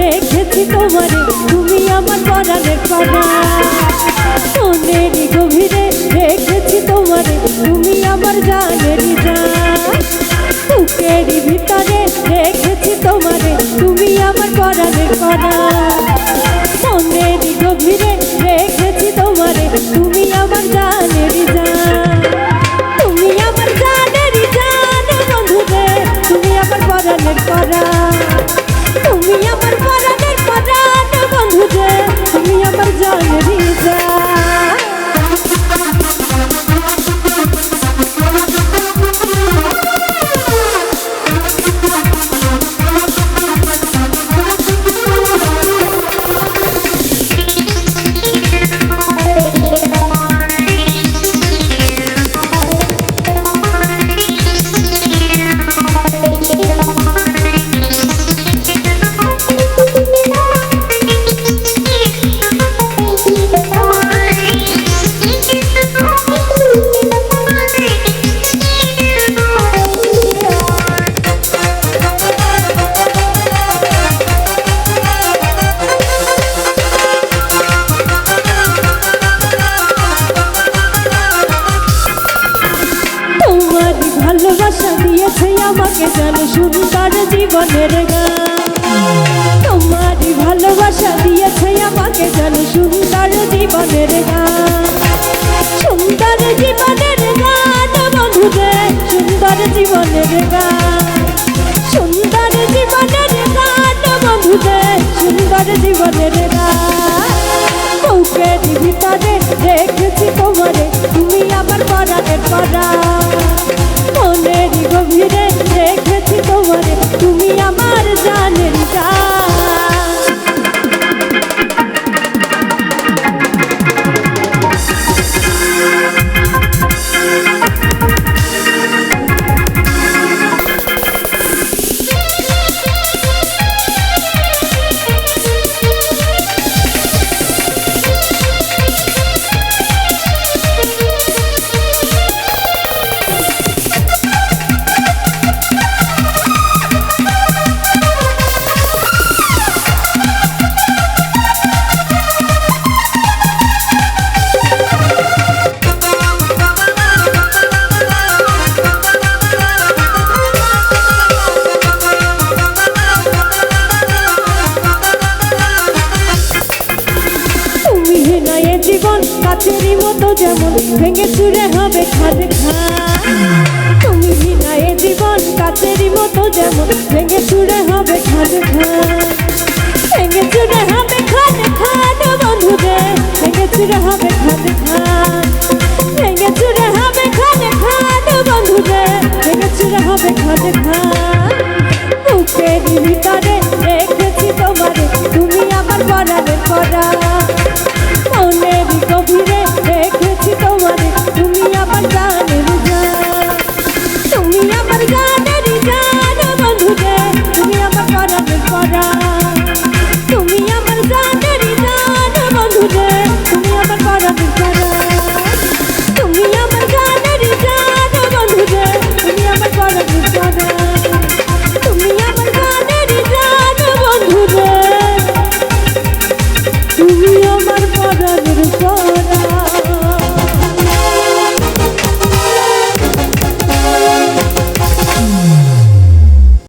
রেখেছি তোমারে। তুমি আমার পরাণের পরা মনের গভীরে রেখেছি তোমারে। তুমি আমার জানের জান বুকের ভিতরে রেখেছি তোমারে। তুমি আমার পরাণের পরা মনের গভীরে রেখেছি তোমারে। তুমি আমার জানের জান তুমি আমার জানের জান বন্ধুরে। তুমি আমার পরাণের পরা দিয়েছে আমাকে জানে সুন্দর জীবনের গান। তোমার ভালোবাসা দিয়েছে আমাকে জানে সুন্দর জীবনের গান। সুন্দর জীবনের গান বন্ধুরে, সুন্দর জীবনের গান। সুন্দর জীবনের গান বন্ধুরে, সুন্দর জীবনের গান। বুকের ভিতরে রেখেছি তোমারে আমার পরাণের মনের গভীরে মতো যেমন ভেঙে চুরে হবে খাদ খা তুমি নয়ে জীবন কাচেরই মতো যেমন ভেঙে চুরে হবে খাদ খা ভেঙে চুরে হবে খাদ খাদ বন্ধুরে ভেঙে চুরে হবে খাদ খা ভেঙে চুরে হবে খাদ খাদ বন্ধুরে ভেঙে চুরে হবে খাদ খা বুকের ভিতরে রেখেছি তোমারে, তুমি আমার পরাণের পরা